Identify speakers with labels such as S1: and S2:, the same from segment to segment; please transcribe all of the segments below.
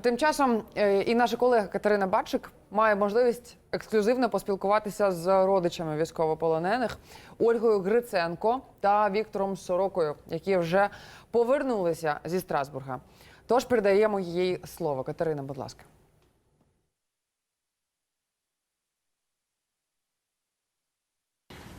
S1: Тим часом е, і наша колега Катерина Бачик має можливість ексклюзивно поспілкуватися з родичами військовополонених Ольгою Гриценко та Віктором Сорокою, які вже повернулися зі Страсбурга. Тож передаємо їй слово. Катерина, будь ласка.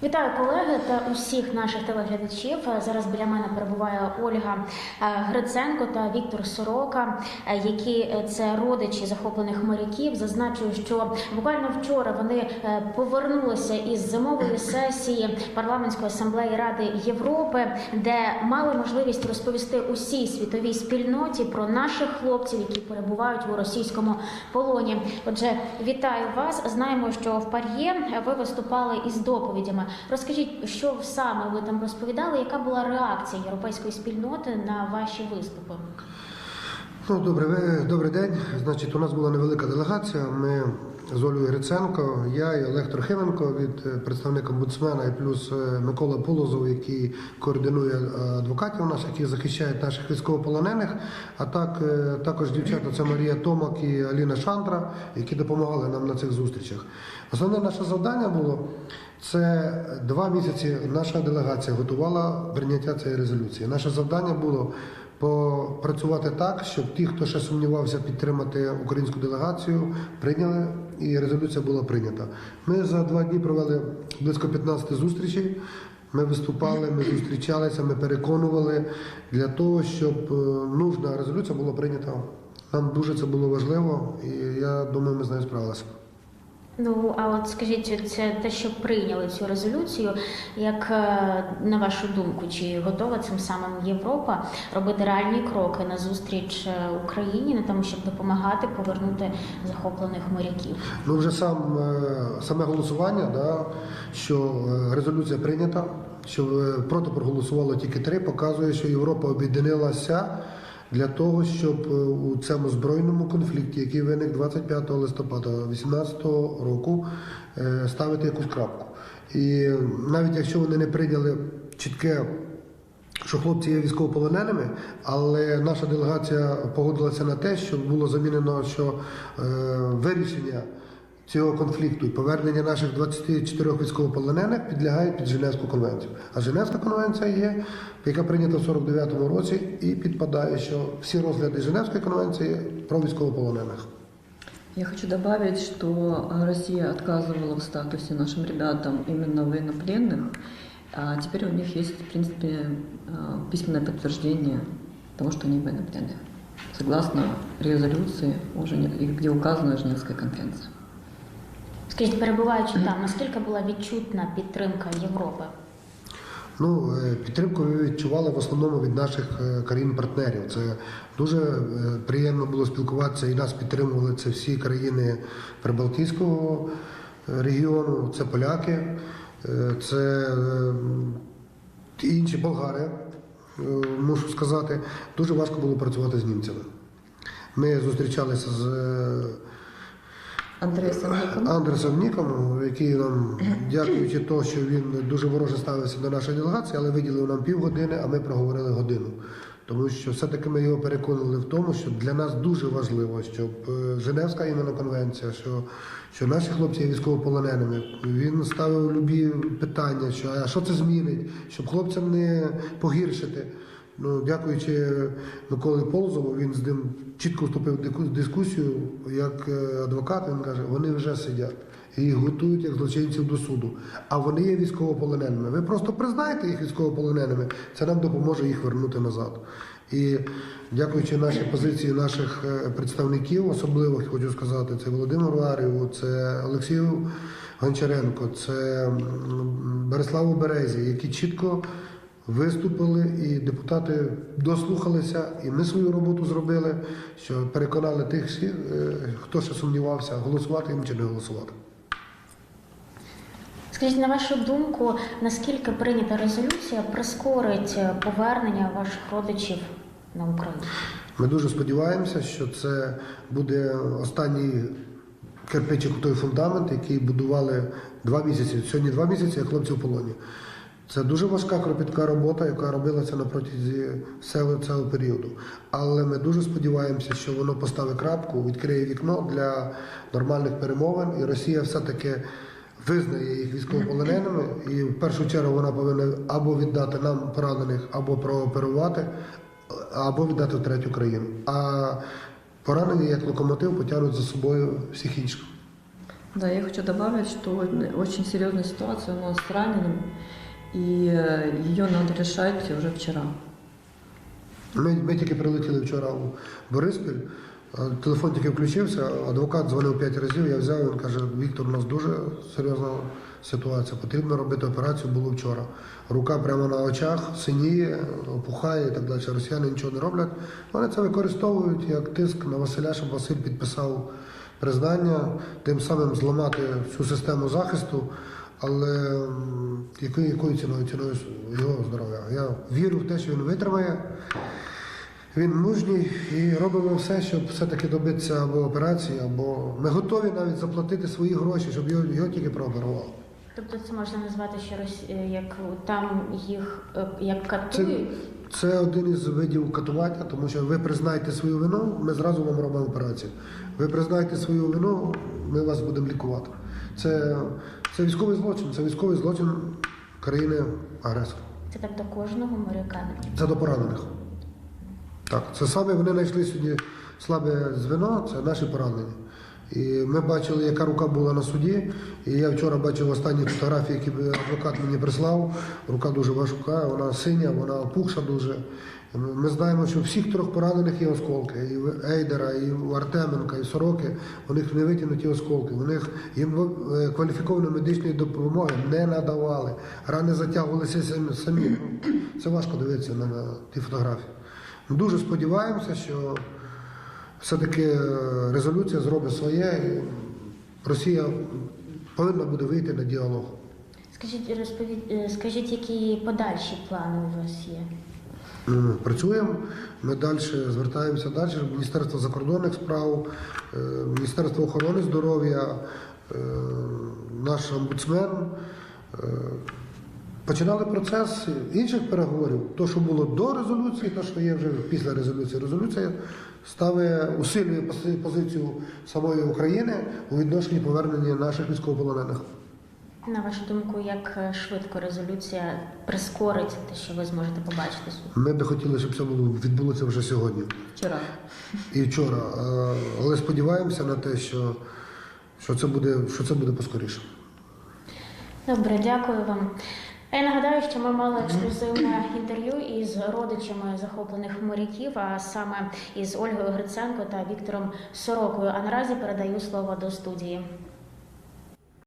S2: Вітаю колеги та усіх наших телеглядачів. Зараз біля мене перебуває Ольга е, Гриценко та Віктор Сорока, е, які е, це родичі захоплених моряків. Зазначую, що буквально вчора вони повернулися із зимової сесії парламентської асамблеї Ради Європи, де мали можливість розповісти усій світовій спільноті про наших хлопців, які перебувають у російському полоні. Отже, вітаю вас. Знаємо, що в Пар'є ви виступали із доповідями. Розкажіть, що саме ви там розповідали? Яка була реакція європейської спільноти на ваші виступи?
S3: Ну, добре, добрий день. Значить, у нас була невелика делегація. Ми з Олею Гриценко, я і Олег Трохименко від е, представника омбудсмена, і плюс е, Микола Полозов, який координує е, адвокатів наших, які захищають наших військовополонених. А так також дівчата це Марія Томак і Аліна Шандра, які допомагали нам на цих зустрічах. Основне наше завдання було це два місяці. Наша делегація готувала прийняття цієї резолюції. Наше завдання було попрацювати так, щоб ті, хто ще сумнівався підтримати українську делегацію, прийняли і резолюція була прийнята. Ми за два дні провели близько 15 зустрічей. Ми виступали, ми зустрічалися, ми переконували для того, щоб е, нужна резолюція була прийнята. Нам дуже це було важливо, і я думаю, ми з нею справилися.
S2: Ну а от скажіть, це те, що прийняли цю резолюцію, як е, на вашу думку, чи готова цим самим Європа робити реальні кроки на зустріч е, Україні на тому, щоб допомагати повернути захоплених моряків?
S3: Ну вже сам е, саме голосування, да, що резолюція прийнята, що проти проголосувало тільки три, показує, що Європа об'єдналася для того, щоб е, у цьому збройному конфлікті, який виник 25 листопада 2018 року, е, ставити якусь крапку. І навіть якщо вони не прийняли чітке що хлопці є військовополоненими, але наша делегація погодилася на те, що було замінено, що е, вирішення цього конфлікту і повернення наших 24 військовополонених підлягає під Женевську конвенцію. А Женевська конвенція є, яка прийнята в 49-му році, і підпадає, що всі розгляди Женевської конвенції про військовополонених.
S4: Я хочу добавить, что э, Россия отказывала в статусе нашим ребятам именно военнопленных, а теперь у них есть, в принципе, э, письменное подтверждение того, что они военнопленные, согласно резолюции, уже не- где указана Женевская конвенция.
S2: Скажіть, перебуваючи там, наскільки була відчутна підтримка Європи?
S3: Ну, е, підтримку ми відчували в основному від наших е, країн-партнерів. Це дуже е, приємно було спілкуватися і нас підтримували це всі країни Прибалтійського регіону, це поляки, це інші болгари, мушу сказати. Дуже важко було працювати з німцями. Ми зустрічалися з
S4: Андрей Самников.
S3: Андерсом Ніком, який нам, дякуючи тому, що він дуже вороже ставився до нашої делегації, але виділив нам півгодини, а ми проговорили годину. Тому що все-таки ми його переконали в тому, що для нас дуже важливо, щоб е, Женевська іменно конвенція, що, що наші хлопці є військовополоненими. Він ставив любі питання, що а що це змінить, щоб хлопцям не погіршити. Ну, дякуючи Миколі Полозову, він з ним чітко вступив в дискусію як е, адвокат. Він каже, вони вже сидять і готують як злочинців до суду. А вони є військовополоненими. Ви просто признайте їх військовополоненими, це нам допоможе їх вернути назад. І дякуючи нашій позиції наших е, представників, особливо хочу сказати, це Володимиру Арєву, це Олексію Гончаренко, це Береславу Березі, які чітко виступили, і депутати дослухалися, і ми свою роботу зробили, що переконали тих е, хто ще сумнівався, голосувати їм чи не голосувати.
S2: Скажіть, на вашу думку, наскільки прийнята резолюція прискорить повернення ваших родичів на Україну?
S3: Ми дуже сподіваємося, що це буде останній кирпичик у той фундамент, який будували два місяці. Сьогодні два місяці, а хлопці в полоні. Це дуже важка кропітка робота, яка робилася на протязі всього цього періоду. Але ми дуже сподіваємося, що воно поставить крапку, відкриє вікно для нормальних перемовин, і Росія все-таки визнає їх військовополоненими. І в першу чергу вона повинна або віддати нам поранених, або прооперувати, або віддати в третю країну. А поранені, як локомотив, потягнуть за собою всіх інших.
S4: Да, я хочу добавить, что очень серьезная ситуация у нас с раненым, и э, ее надо решать уже вчера.
S3: Ми, ми тільки прилетіли вчора у Бориспіль. Телефон тільки включився, адвокат дзвонив п'ять разів. Я взяв, він каже: Віктор, у нас дуже серйозна ситуація. Потрібно робити операцію. Було вчора. Рука прямо на очах, синіє, опухає і так далі. Росіяни нічого не роблять. Вони це використовують як тиск на Василя, щоб Василь підписав признання, тим самим зламати всю систему захисту. Але якою, якою ціною? Ціною його здоров'я. Я вірю в те, що він витримає. Він мужній і робимо все, щоб все-таки добитися або операції, або ми готові навіть заплатити свої гроші, щоб його, його тільки прооперували.
S2: Тобто це можна назвати, Рос- е, як там їх е, як
S3: Це, це один із видів катування, тому що ви признаєте свою вину, ми зразу вам робимо операцію. Ви признаєте свою вину, ми вас будемо лікувати. Це, це військовий злочин, це військовий злочин країни агресора.
S2: Це так до кожного моряка.
S3: Це до поранених. Так, це саме вони знайшли сьогодні слабе звено, це наші поранені. І ми бачили, яка рука була на суді. І я вчора бачив останні фотографії, які адвокат мені прислав. Рука дуже важка, вона синя, вона опухша дуже. Ми знаємо, що всіх трьох поранених є осколки. І в Ейдера, і в Артеменка, і Сороки. У них не витягнуті осколки. У них їм е, кваліфікованої медичної допомоги не надавали. Рани затягувалися самі- Це важко дивитися на, на ті фотографії. Ми дуже сподіваємося, що все-таки е, резолюція зробить своє. і Росія повинна буде вийти на діалог.
S2: Скажіть, розповідь, е, скажіть, які подальші плани у вас є?
S3: М, Працюємо. Ми далі звертаємося далі. Міністерство закордонних справ, е, Міністерство охорони здоров'я, е, наш омбудсмен. е, Починали процес інших переговорів. То, що було до резолюції, то, що є вже після резолюції. Резолюція ставить усилює позицію самої України у відношенні повернення наших військовополонених.
S2: На вашу думку, як е, швидко резолюція прискорить те, що ви зможете побачити?
S3: Ми би хотіли, щоб це було відбулося вже сьогодні.
S4: Вчера.
S3: і вчора. Е, Але сподіваємося на те, що, що, це, буде, що це буде поскоріше.
S2: Добре, дякую вам. Я нагадаю, що ми мали ексклюзивне інтерв'ю із родичами захоплених моряків, а саме із Ольгою Гриценко та Віктором Сорокою. А наразі передаю слово до студії.